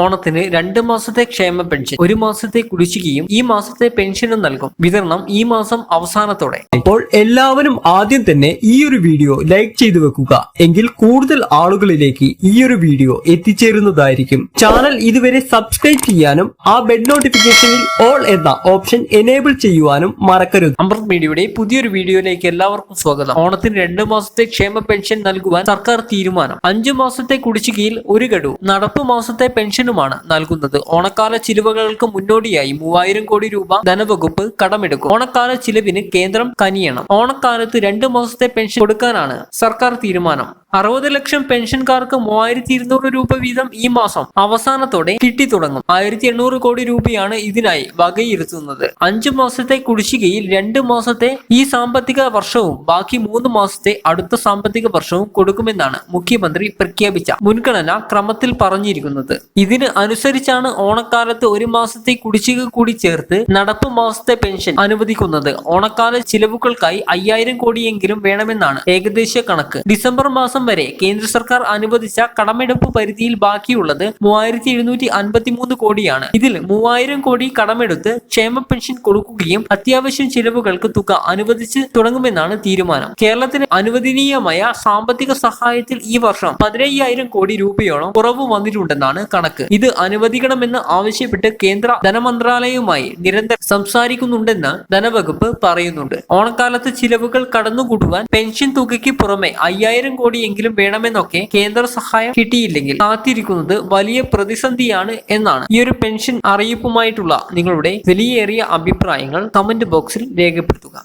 ഓണത്തിന് രണ്ട് മാസത്തെ ക്ഷേമ പെൻഷൻ ഒരു മാസത്തെ കുടിശ്ശികയും ഈ മാസത്തെ പെൻഷനും നൽകും. വിതരണം ഈ മാസം അവസാനത്തോടെ. അപ്പോൾ എല്ലാവരും ആദ്യം തന്നെ ഈ ഒരു വീഡിയോ ലൈക്ക് ചെയ്തു വെക്കുക. എങ്കിൽ കൂടുതൽ ആളുകളിലേക്ക് ഈ ഒരു വീഡിയോ എത്തിച്ചേരുന്നതായിരിക്കും. ചാനൽ ഇതുവരെ സബ്സ്ക്രൈബ് ചെയ്യാനും ആ ബെഡ് നോട്ടിഫിക്കേഷനിൽ ഓൾ എന്ന ഓപ്ഷൻ എനേബിൾ ചെയ്യുവാനും മറക്കരുത്. അമൃത് മീഡിയയുടെ പുതിയൊരു വീഡിയോയിലേക്ക് എല്ലാവർക്കും സ്വാഗതം. ഓണത്തിന് രണ്ട് മാസത്തെ ക്ഷേമ പെൻഷൻ നൽകുവാൻ സർക്കാർ തീരുമാനം. അഞ്ചു മാസത്തെ കുടിശ്ശികയിൽ ഒരു ഗഡു. നടപ്പ് മാസത്തെ പെൻഷനുമാണ് നൽകുന്നത്. ഓണക്കാല ചിലവുകൾക്ക് മുന്നോടിയായി മൂവായിരം കോടി രൂപ ധനവകുപ്പ് കടമെടുക്കും. ഓണക്കാല ചിലവിന് കേന്ദ്രം കനിയണം. ഓണക്കാലത്ത് രണ്ട് മാസത്തെ പെൻഷൻ കൊടുക്കാനാണ് സർക്കാർ തീരുമാനം. അറുപത് ലക്ഷം പെൻഷൻകാർക്ക് മൂവായിരത്തി ഇരുന്നൂറ് രൂപ വീതം ഈ മാസം അവസാനത്തോടെ കിട്ടി തുടങ്ങും. ആയിരത്തി എണ്ണൂറ് കോടി രൂപയാണ് ഇതിനായി വകയിരുത്തുന്നത്. അഞ്ചു മാസത്തെ കുടിശ്ശികയിൽ രണ്ട് മാസത്തെ ഈ സാമ്പത്തിക വർഷവും ബാക്കി മൂന്ന് മാസത്തെ അടുത്ത സാമ്പത്തിക വർഷവും കൊടുക്കുമെന്നാണ് മുഖ്യമന്ത്രി പ്രഖ്യാപിച്ച മുൻഗണന ക്രമത്തിൽ പറഞ്ഞിരിക്കുന്നത്. ഇതിന് അനുസരിച്ചാണ് ഓണക്കാലത്ത് ഒരു മാസത്തെ കുടിശ്ശിക കൂടി ചേർത്ത് നടപ്പ് മാസത്തെ പെൻഷൻ അനുവദിക്കുന്നത്. ഓണക്കാല ചിലവുകൾക്കായി അയ്യായിരം കോടിയെങ്കിലും വേണമെന്നാണ് ഏകദേശ കണക്ക്. ഡിസംബർ മാസം വരെ കേന്ദ്ര സർക്കാർ അനുവദിച്ച കടമെടുപ്പ് പരിധിയിൽ ബാക്കിയുള്ളത് മൂവായിരത്തി എഴുന്നൂറ്റി അൻപത്തിമൂന്ന് കോടിയാണ്. ഇതിൽ മൂവായിരം കോടി കടമെടുത്ത് ക്ഷേമ പെൻഷൻ കൊടുക്കുകയും അത്യാവശ്യം ചിലവുകൾക്ക് തുക അനുവദിച്ച് തുടങ്ങുമെന്നാണ് തീരുമാനം. കേരളത്തിന് അനുവദനീയമായ സാമ്പത്തിക സഹായത്തിൽ ഈ വർഷം പതിനയ്യായിരം കോടി രൂപയോളം കുറവ് വന്നിട്ടുണ്ടെന്നാണ് കണക്ക്. ഇത് അനുവദിക്കണമെന്ന് ആവശ്യപ്പെട്ട് കേന്ദ്ര ധനമന്ത്രാലയവുമായി നിരന്തരം സംസാരിക്കുന്നുണ്ടെന്ന് ധനവകുപ്പ് പറയുന്നുണ്ട്. ഓണക്കാലത്ത് ചിലവുകൾ കടന്നുകൂടുവാൻ പെൻഷൻ തുകയ്ക്ക് പുറമെ അയ്യായിരം കോടിയെങ്കിലും വേണമെന്നൊക്കെ കേന്ദ്ര സഹായം കിട്ടിയില്ലെങ്കിൽ കാത്തിരിക്കുന്നത് വലിയ പ്രതിസന്ധിയാണ് എന്നാണ് ഈ ഒരു പെൻഷൻ അറിയിപ്പുമായിട്ടുള്ള നിങ്ങളുടെ വിലയേറിയ അഭിപ്രായങ്ങൾ കമന്റ് ബോക്സിൽ രേഖപ്പെടുത്തുക.